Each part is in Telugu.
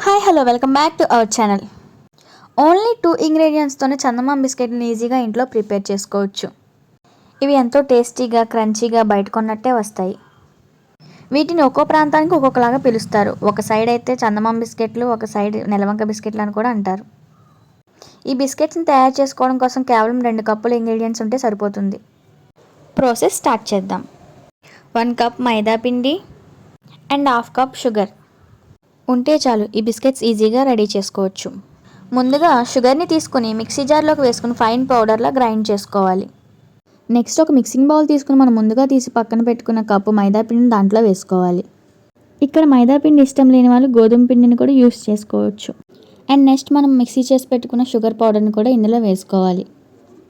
Hi hello welcome back to our channel only two ఇంగ్రీడియంట్స్తోనే చందమామ బిస్కెట్ని ఈజీగా ఇంట్లో ప్రిపేర్ చేసుకోవచ్చు. ఇవి ఎంతో టేస్టీగా క్రంచీగా బయట కొన్నట్టే వస్తాయి. వీటిని ఒక్కో ప్రాంతానికి ఒక్కొక్కలాగా పిలుస్తారు. ఒక సైడ్ అయితే చందమామ బిస్కెట్లు ఒక సైడ్ నెలవంక బిస్కెట్లు అని కూడా అంటారు. ఈ బిస్కెట్స్ని తయారు చేసుకోవడం కోసం కేవలం రెండు కప్పుల ఇంగ్రీడియంట్స్ ఉంటే సరిపోతుంది. ప్రాసెస్ స్టార్ట్ చేద్దాం. వన్ కప్ మైదా పిండి అండ్ హాఫ్ కప్ షుగర్ ఉంటే చాలు ఈ బిస్కెట్స్ ఈజీగా రెడీ చేసుకోవచ్చు. ముందుగా షుగర్ని తీసుకుని మిక్సీ జార్లోకి వేసుకుని ఫైన్ పౌడర్లా గ్రైండ్ చేసుకోవాలి. నెక్స్ట్ ఒక మిక్సింగ్ బౌల్ తీసుకుని మనం ముందుగా తీసి పక్కన పెట్టుకున్న కప్పు మైదా పిండిని దాంట్లో వేసుకోవాలి. ఇక్కడ మైదా పిండి ఇష్టం లేని వాళ్ళు గోధుమ పిండిని కూడా యూస్ చేసుకోవచ్చు. అండ్ నెక్స్ట్ మనం మిక్సీ చేసి పెట్టుకున్న షుగర్ పౌడర్ని కూడా ఇందులో వేసుకోవాలి.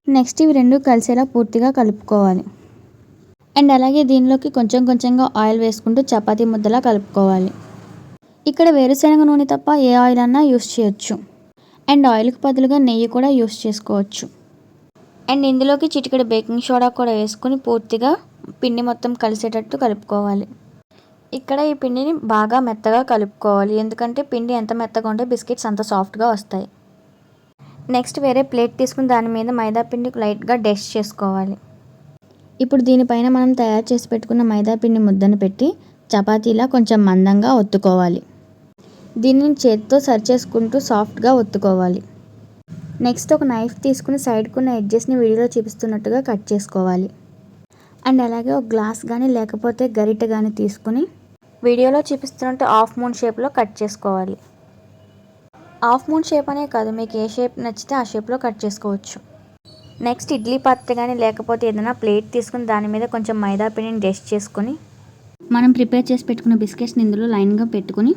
నెక్స్ట్ ఇవి రెండు కలిసేలా పూర్తిగా కలుపుకోవాలి. అండ్ అలాగే దీనిలోకి కొంచెం కొంచెంగా ఆయిల్ వేసుకుంటూ చపాతీ ముద్దలా కలుపుకోవాలి. ఇక్కడ వేరుశనగ నూనె తప్ప ఏ ఆయిల్ అన్నా యూస్ చేయొచ్చు. అండ్ ఆయిల్కి బదులుగా నెయ్యి కూడా యూస్ చేసుకోవచ్చు. అండ్ ఇందులోకి చిటికెడు బేకింగ్ సోడా కూడా వేసుకుని పూర్తిగా పిండి మొత్తం కలిసేటట్టు కలుపుకోవాలి. ఇక్కడ ఈ పిండిని బాగా మెత్తగా కలుపుకోవాలి. ఎందుకంటే పిండి ఎంత మెత్తగా ఉంటే బిస్కెట్స్ అంత సాఫ్ట్గా వస్తాయి. నెక్స్ట్ వేరే ప్లేట్ తీసుకుని దాని మీద మైదా పిండి లైట్గా డస్ట్ చేసుకోవాలి. ఇప్పుడు దీనిపైన మనం తయారు చేసి పెట్టుకున్న మైదా పిండి ముద్దను పెట్టి చపాతీలా కొంచెం మందంగా ఒత్తుకోవాలి. దీనిని చేతితో సరి చేసుకుంటూ సాఫ్ట్గా ఒత్తుకోవాలి. నెక్స్ట్ ఒక నైఫ్ తీసుకుని సైడ్కున్న ఉన్న ఎడ్జెస్ని వీడియోలో చూపిస్తున్నట్టుగా కట్ చేసుకోవాలి. అండ్ అలాగే ఒక గ్లాస్ కానీ లేకపోతే గరిట కానీ తీసుకుని వీడియోలో చూపిస్తున్నట్టు హాఫ్ మూన్ షేప్లో కట్ చేసుకోవాలి. హాఫ్ మూన్ షేప్ అనే కాదు మీకు ఏ షేప్ నచ్చితే ఆ షేప్లో కట్ చేసుకోవచ్చు. నెక్స్ట్ ఇడ్లీ పాత్ర కానీ లేకపోతే ఏదైనా ప్లేట్ తీసుకుని దాని మీద కొంచెం మైదా పిండిని డస్ట్ చేసుకుని మనం ప్రిపేర్ చేసి పెట్టుకున్న బిస్కెట్స్ని ఇందులో లైన్గా పెట్టుకుని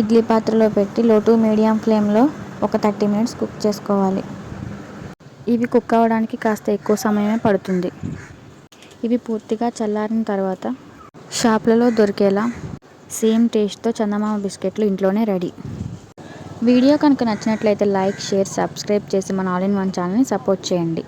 ఇడ్లీ పాత్రలో పెట్టి లో టు మీడియం ఫ్లేమ్లో ఒక థర్టీ మినిట్స్ కుక్ చేసుకోవాలి. ఇవి కుక్ అవ్వడానికి కాస్త ఎక్కువ సమయమే పడుతుంది. ఇవి పూర్తిగా చల్లారిన తర్వాత షాప్లలో దొరికేలా సేమ్ టేస్ట్తో చందమామ బిస్కెట్లు ఇంట్లోనే రెడీ. వీడియో కనుక నచ్చినట్లయితే లైక్ షేర్ సబ్స్క్రైబ్ చేసి మన ఆల్ ఇన్ వన్ ఛానల్ని సపోర్ట్ చేయండి.